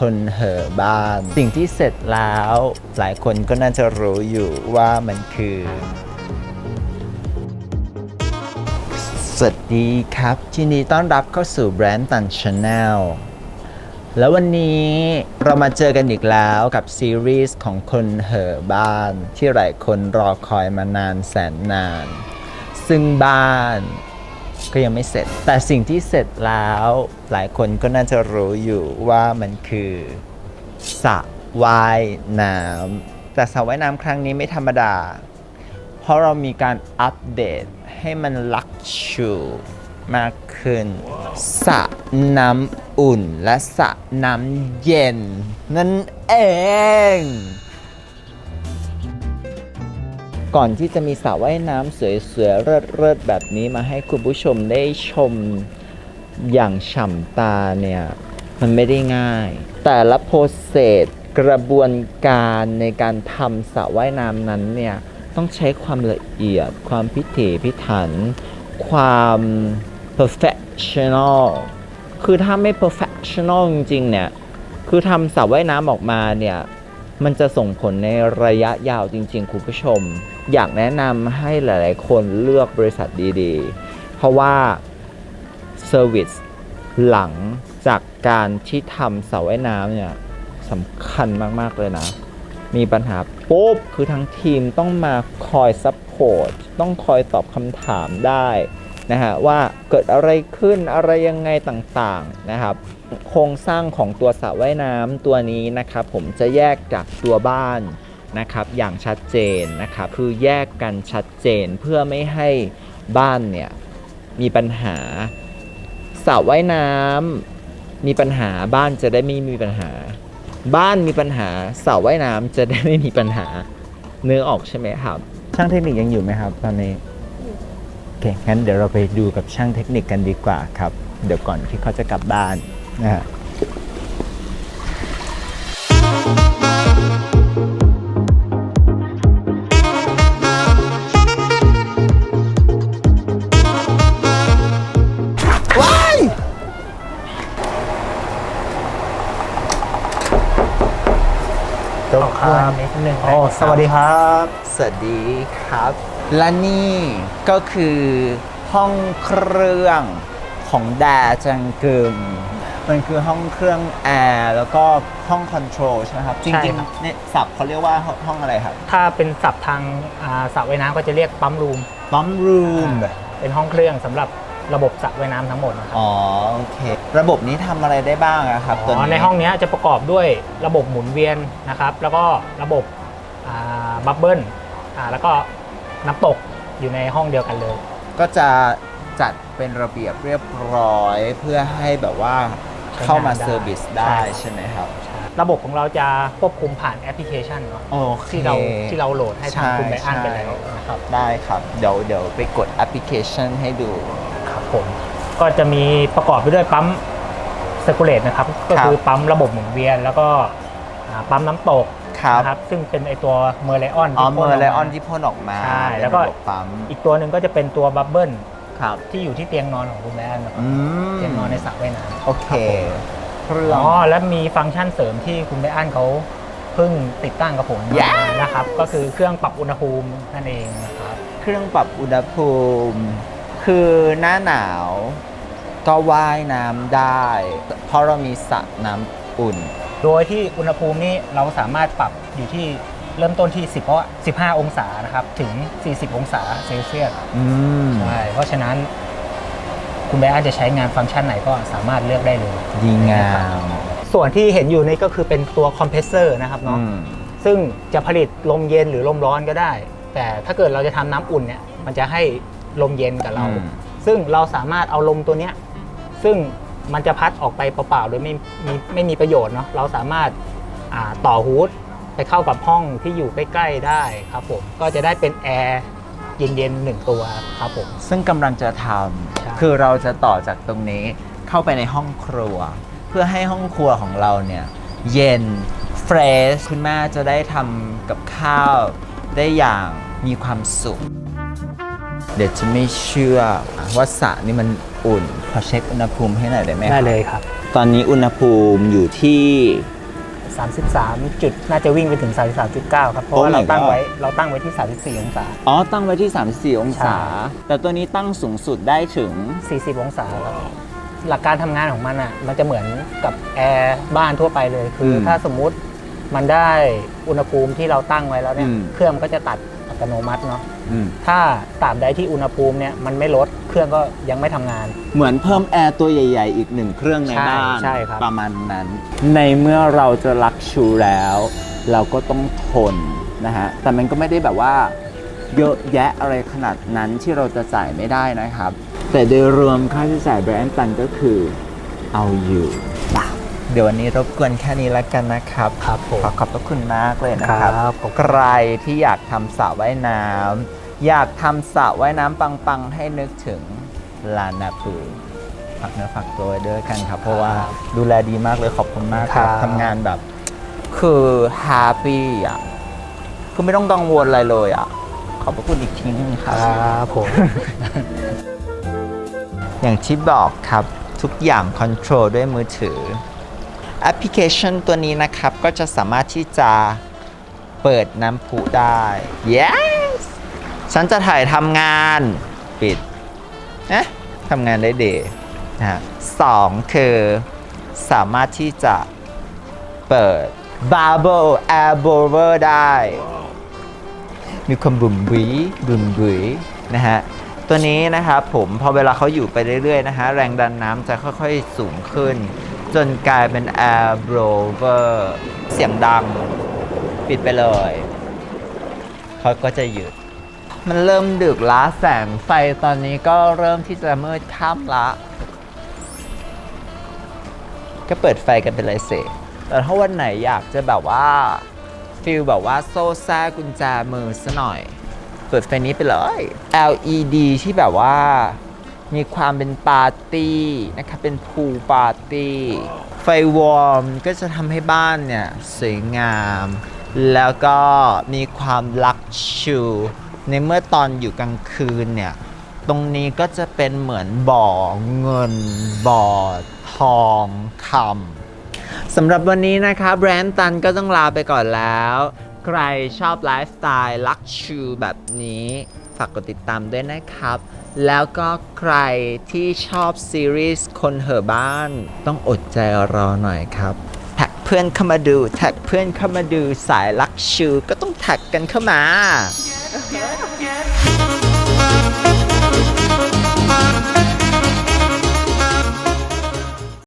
คนเห่อบ้าน สิ่งที่เสร็จแล้วหลายคนก็น่าจะรู้อยู่ว่ามันคือ สวัสดีครับ ที่นี้ต้อนรับเข้าสู่แบรนด์ตันชาแนลแล้ววันนี้เรามาเจอกันอีกแล้วกับซีรีส์ของคนเห่อบ้าน ที่หลายคนรอคอยมานานแสนนาน ซึ่งบ้าน ก็ยังไม่เสร็จ แต่สิ่งที่เสร็จแล้วหลายคนก็น่าจะรู้อยู่ว่ามันคือสระว่ายน้ำแต่สระว่ายน้ำครั้งนี้ไม่ธรรมดา เพราะเรามีการอัปเดตให้มันลักชูมากขึ้นสระน้ำอุ่นและสระน้ำเย็น นั่นเอง ก่อนที่จะมีสระว่ายน้ำสวยๆเลิศๆแบบนี้มาให้คุณผู้ชมได้ชมอย่างฉ่ำตาเนี่ยมันไม่ได้ง่าย แต่ละโปรเซสกระบวนการในการทำสระว่ายน้ำนั้นเนี่ยต้องใช้ความละเอียด ความพิถีพิถัน ความ perfectional คือถ้าไม่ perfectional จริงๆเนี่ย คือทำสระว่ายน้ำออกมาเนี่ย มันจะส่งผลในระยะยาวจริงๆ คุณผู้ชม อยากแนะนำให้หลายๆ คนเลือกบริษัทดีๆ เพราะว่าเซอร์วิสหลังจากการที่ทำสระว่ายน้ำเนี่ยสำคัญมากๆเลยนะ มีปัญหาปุ๊บ คือทั้งทีมต้องมาคอยซัพพอร์ตต้องคอยตอบคำถามได้ นะฮะว่าเกิดอะไรขึ้นอะไรยังไงต่างๆนะครับ โครงสร้างของตัวสระว่ายน้ำตัวนี้นะครับ ผมจะแยกจากตัวบ้านนะครับ อย่างชัดเจนนะครับ คือแยกกันชัดเจนเพื่อไม่ให้บ้านเนี่ยมีปัญหาสระว่ายน้ำมีปัญหาบ้านจะได้ไม่มีปัญหา บ้านมีปัญหาสระว่ายน้ำจะได้ไม่มีปัญหาเนื้อออกใช่ไหมครับ ช่างเทคนิคยังอยู่ไหมครับตอนนี้ เคงั้นเดี๋ยวเราไปดูกับช่างเทคนิคกันดีกว่าครับ เดี๋ยวก่อนที่เขาจะกลับบ้านนะฮะว้ายขอบคุณครับนิดนึงโอ้สวัสดีครับ สวัสดีครับ และนี่ก็คือห้องเครื่องของแดจังกึมมันคือห้องเครื่องแอร์แล้วก็ห้องคอนโทรลใช่ไหมครับจใช่ริงครับ ๆเนี่ยศัพท์เขาเรียกว่าห้องอะไรครับถ้าเป็นศัพท์ทางอ่าสระว่ายน้ำก็จะเรียกปั๊มรูม บัมรูมเป็นห้องเครื่องสำหรับระบบสระว่ายน้ำทั้งหมดนะครับอ๋อโอเค ระบบนี้ทำอะไรได้บ้างอะครับตัวอ๋อนี้ในห้องเนี้ยจะประกอบด้วยระบบหมุนเวียนนะครับ แล้วก็ระบบบับเบิ้ลแล้วก็ น้ำตกอยู่ในห้องเดียวกันเลย ก็จะจัดเป็นระเบียบเรียบร้อยเพื่อให้แบบว่าเข้ามาใช้งานได้เซอร์วิสได้ใช่ใช่ไหมครับ ระบบของเราจะควบคุมผ่านแอปพลิเคชันเนาะโอเคที่เราที่เราโหลดให้ทางคุณไบอันใช่ไปแล้วนะครับได้ครับ เดี๋ยวเดี๋ยวไปกดแอปพลิเคชันให้ดูครับผมก็จะมีประกอบไปด้วยปั๊มเซ r ร์ u เลตนะครับ ก็คือปั๊มระบบหมุนเวียน แล้วก็อ่าปั๊มน้ำตก ครับนะครับซึ่งเป็นไอตัวเมอร์ไลออนอ๋อที่เมพ่อนร์กไลมาออนที่พ่นออกมาใช่เป็นแล้วก็ระบบปั๊มอีกตัวหนึ่งก็จะเป็นตัวบับเบิ้ลครับที่อยู่ที่เตียงนอนของคุณแม่นะครับอืมเตียงนอนในสระว่ายน้ำโอเคเครื่องอ๋อและมีฟังก์ชันเสริมที่คุณไบอันเขาเพิ่งติดตั้งกับผม Yeah นะครับ ก็คือเครื่องปรับอุณหภูมินั่นเองนะครับเครื่องปรับอุณหภูมิ คือหน้าหนาวก็ว่ายน้ำได้ เพราะเรามีสระน้ำอุ่น โดยที่อุณหภูมินี้เราสามารถปรับอยู่ที่เริ่มต้นที่ 10เพราะ15 องศานะครับ ถึง 40 องศาเซลเซียสอืมใช่เพราะฉะนั้น คุณไบอันจะใช้งานฟังก์ชันไหนก็สามารถเลือกได้เลยดีงาม ส่วนที่เห็นอยู่นี่ก็คือเป็นตัวคอมเพรสเซอร์นะครับเนาะอืมซึ่งจะผลิตลมเย็นหรือลมร้อนก็ได้ แต่ถ้าเกิดเราจะทำน้ำอุ่นเนี่ย มันจะให้ลมเย็นกับเรา อืม ซึ่งเราสามารถเอาลมตัวเนี้ยซึ่ง มันจะพัดออกไปเปล่าๆโดยไม่มีไม่มีประโยชน์เนาะเราสามารถอ่าต่อฮูดไปเข้ากับห้องที่อยู่ใกล้ ๆ ได้ครับผมก็จะได้เป็นแอร์เย็นๆหนึ่งตัวครับผมซึ่งกำลังจะทใช่ำคือเราจะต่อจากตรงนี้เข้าไปในห้องครัว เพื่อให้ห้องครัวของเราเนี่ยเย็นเฟรชคุณแม่จะได้ทำกับข้าวได้อย่างมีความสุข เดี๋ยวจะไม่เชื่อว่าสระนี่มันอุ่นขอเช็คอุณหภูมิให้หน่อยได้ไหมครับได้เลยครับ ตอนนี้อุณหภูมิอยู่ที่ 33 จุดน่าจะวิ่งไปถึง 33.9 ครับ เพราะว่า Oh my เราตั้ง God ไว้เราตั้งไว้ที่ 34 องศา อ๋อ ตั้งไว้ที่ 34 องศาใช่แต่ตัวนี้ตั้งสูงสุดได้ถึง 40 องศาครับหลักการทำงานของมันอะมันจะเหมือนกับแอร์บ้านทั่วไปเลยคืออมถ้าสมมุติมันได้อุณหภูมิที่เราตั้งไว้แล้วเนี่ยอืม เครื่องมันก็จะตัดอั ตโนมัติเนาะอืมถ้าตราบใดที่อุณหภูมิเนี่ยมันไม่ลดเครื่องก็ยังไม่ทำงาน เหมือนเพิ่มแอร์ตัวใหญ่ ๆ อีกหนึ่งเครื่องในใช่บ้านใช่ครับ ประมาณนั้น ในเมื่อเราจะรักชูแล้ว เราก็ต้องทนนะฮะ แต่มันก็ไม่ได้แบบว่า เยอะแยะอะไรขนาดนั้นที่เราจะจ่ายไม่ได้นะครับ แต่โดยรวมค่าใช้จ่ายแบรนด์ตันก็คือเอาอยู่ เดี๋ยววันนี้รบกวนแค่นี้แล้วกันนะครับครับผมขอขอบพระคุณมากเลยนะครับครับผม ใครที่อยากทำสระว่ายน้ำอยากทำสระว่ายน้ำปังๆ ให้นึกถึงลานาพูฝากเนื้อฝากตัวไว้ด้วยกันครับ เพราะว่าดูแลดีมากเลยขอบคุณมากครับครับ ทำงานแบบ คือแฮปปี้อะคือไม่ต้องกังวลอะไรเลยอะขอบพระคุณอีกทีนึงคครับ รับผม อย่างที่บอกครับทุกอย่างคอนโทรลด้วยมือถือ แอปพลิเคชันตัวนี้นะครับ ก็จะสามารถที่จะเปิดน้ำพุได้ yes ฉันจะถ่ายทำงานปิดนะทำงานได้เดย์นะฮะสองคือสามารถที่จะเปิด Bubble Air Blower ได้ มีความบุ๋มบุ๋ยบุ๋มบุ๋ยนะฮะ ตัวนี้นะครับผมพอเวลาเขาอยู่ไปเรื่อยๆนะฮะ แรงดันน้ำจะค่อยๆสูงขึ้น จนกลายเป็น air blower เสียงดัง ปิดไปเลย เขาก็จะหยุด มันเริ่มดึกละแสงไฟตอนนี้ก็เริ่มที่จะมืดค่ำละ ก็เปิดไฟกันไปเลยเสแต่ถ้าวันไหนอยากจะแบบว่าฟิลแบบว่าโซ่แซ่กุญแจมือซะหน่อย เปิดไฟนี้ไปเลย LED ที่แบบว่า มีความเป็นปาร์ตี้นะครับเป็นพูลปาร์ตี้ ไฟวอร์มก็จะทำให้บ้านเนี่ย สวยงาม แล้วก็มีความลักชูในเมื่อตอนอยู่กลางคืนเนี่ย ตรงนี้ก็จะเป็นเหมือนบ่อเงิน บ่อทองคำสำหรับวันนี้นะครับแบรนด์ตันก็ต้องลาไปก่อนแล้ว ใครชอบไลฟ์สไตล์ลักชูแบบนี้ ฝากกดติดตามด้วยนะครับ แล้วก็ใครที่ชอบซีรีส์คนเหอบ้านต้องอดใจรอหน่อยครับ แท็กเพื่อนเข้ามาดู แท็กเพื่อนเข้ามาดูสายลักชูก็ต้องแท็กกันเข้ามา